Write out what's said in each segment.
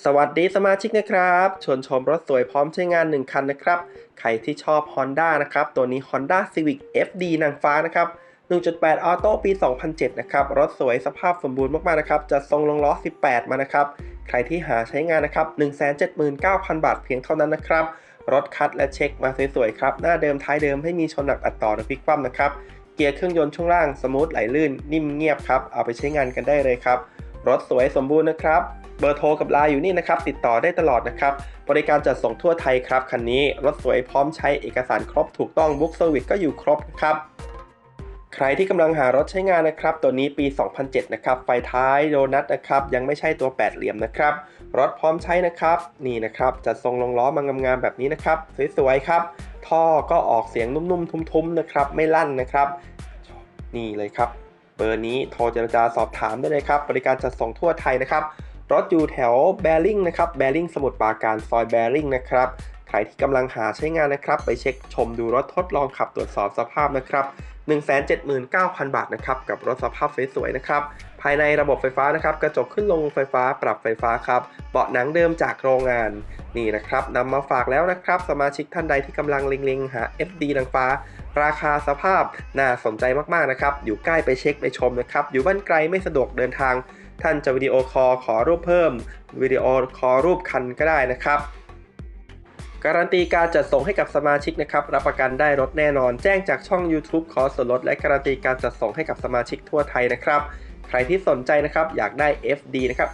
สวัสดีสมาชิกนะครับชวนชมรถสวยพร้อมใช้งาน 1 คันนะครับ ใครที่ชอบ Honda นะครับ ตัวนี้ Honda Civic FD นางฟ้านะครับ 1.8 ออโต้ปี 2007 นะครับ รถสวยสภาพสมบูรณ์มาก ๆ นะครับ จะทรงลงล้อ 18 มานะครับ ใครที่หาใช้งานนะครับ 179,000 บาทเพียงเท่านั้นนะครับ รถคัดและเช็คมาสวย ๆ ครับ หน้าเดิมท้ายเดิมไม่มีชนหนักอัดต่อหรือพลิกคว่ำนะครับ เกียร์เครื่องยนต์ช่วงล่างสมูทไหลลื่นนิ่มเงียบครับ เอาไปใช้งานกันได้เลยครับ รถสวยสมบูรณ์นะครับ เบอร์โทรกับไลน์อยู่นี่นะครับ ติดต่อได้ตลอดนะครับ บริการจัดส่งทั่วไทยครับคันนี้ รถสวยพร้อมใช้เอกสารครบถูกต้องบุ๊กเซอร์วิสก็อยู่ครบนะครับ ใครที่กำลังหารถใช้งานนะครับ ตัวนี้ปี 2007 นะครับ ไฟท้ายโดนัทนะครับ ยังไม่ใช่ตัวแปดเหลี่ยมนะครับ รถพร้อมใช้นะครับ นี่นะครับจัดทรงลงล้อมางามๆแบบนี้นะครับ สวยๆครับ ท่อก็ออกเสียงนุ่มๆ ทุ้มๆ นะครับ ไม่ลั่นนะครับ นี่เลยครับ เบอร์นี้โทรเจรจาสอบถามได้เลยครับ บริการจัดส่งทั่วไทยนะครับ รถอยู่แถวแบริ่งนะครับแบริ่งสมุทรปราการซอยแบริ่งนะครับใครที่กำลังหาใช้งานนะครับ ไปเช็คชมดูรถทดลองขับตรวจสอบสภาพนะครับ179,000 บาทนะครับกับรถสภาพสวยๆนะครับ ภายในระบบไฟฟ้านะครับ กระจกขึ้นลงไฟฟ้าปรับไฟฟ้าครับเบาะหนังเดิมจากโรงงานนี่นะครับนำมาฝากแล้วนะครับ สมาชิกท่านใดที่กำลังเล็งๆ หา FD นางฟ้า ราคาสภาพน่าสนใจมากๆนะครับ อยู่ใกล้ไปเช็คไปชมนะครับ อยู่บ้านไกลไม่สะดวกเดินทาง ท่านจะวิดีโอคอลขอรูปเพิ่มวิดีโอคอลรูปคันก็ได้นะครับ การันตีการจัดส่งให้กับสมาชิกนะครับ รับประกันได้รถแน่นอน แจ้งจากช่อง YouTube ขอส่วนลดและการันตีการจัดส่งให้กับสมาชิกทั่วไทยนะครับ ใครที่สนใจนะครับอยากได้ FD นะครับ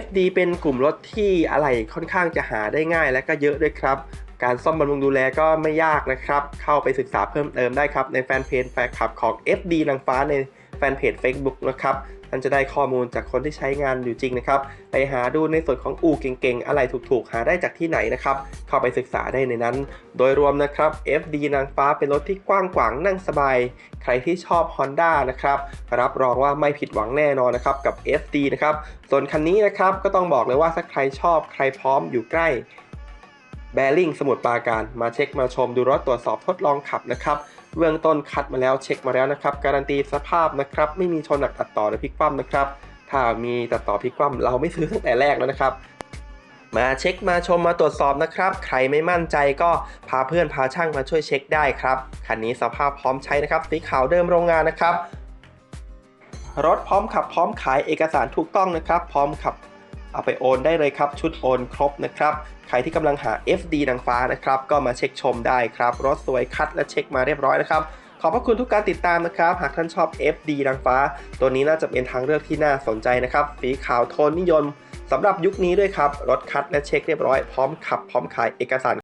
FD เป็นกลุ่มรถที่อะไหล่ค่อนข้างจะหาได้ง่ายและก็เยอะด้วยครับ การซ่อมบำรุงดูแลก็ไม่ยากนะครับ เข้าไปศึกษาเพิ่มเติมได้ครับ ในแฟนเพจแฟนคลับของ FD นางฟ้าใน แฟนเพจ Facebook นะครับท่านจะได้ข้อมูลจากคนที่ใช้งานอยู่จริงนะครับ ไปหาดูในส่วนของอู่เก่งๆ อะไรถูกๆ หาได้จากที่ไหนนะครับ เข้าไปศึกษาได้ในนั้น โดยรวมนะครับ FD นางฟ้าเป็นรถที่กว้างขวางนั่งสบาย ใครที่ชอบ Honda นะครับ รับรองว่าไม่ผิดหวังแน่นอนนะครับกับ FD นะครับ ส่วนคันนี้นะครับก็ต้องบอกเลยว่าถ้าใครชอบใครพร้อมอยู่ใกล้แบริ่งสมุทรปราการมาเช็คมาชมดูรถตรวจสอบทดลองขับนะครับ เบื้องต้นคัดมาแล้วเช็คมาแล้วนะครับ การันตีสภาพนะครับ ไม่มีชนหนักตัดต่อหรือพลิกคว่ำนะครับ ถ้ามีตัดต่อพลิกคว่ำเราไม่ซื้อตั้งแต่แรกแล้วนะครับ มาเช็คมาชมมาตรวจสอบนะครับ ใครไม่มั่นใจก็พาเพื่อนพาช่างมาช่วยเช็คได้ครับคันนี้สภาพพร้อมใช้นะครับสีขาวเดิมโรงงานนะครับรถพร้อมขับพร้อมขายเอกสารถูกต้องนะครับ พร้อมขับ เอาไปโอนได้เลยครับ ชุดโอนครบนะครับ ใครที่กำลังหา FD นางฟ้านะครับ ก็มาเช็คชมได้ครับ รถสวยคัดและเช็คมาเรียบร้อยนะครับ ขอบพระคุณทุกการติดตามนะครับ หากท่านชอบ FD นางฟ้า ตัวนี้น่าจะเป็นทางเลือกที่น่าสนใจนะครับสีขาวโทนนิยมสำหรับยุคนี้ด้วยครับ รถคัดและเช็คเรียบร้อย พร้อมขับพร้อมขายเอกสาร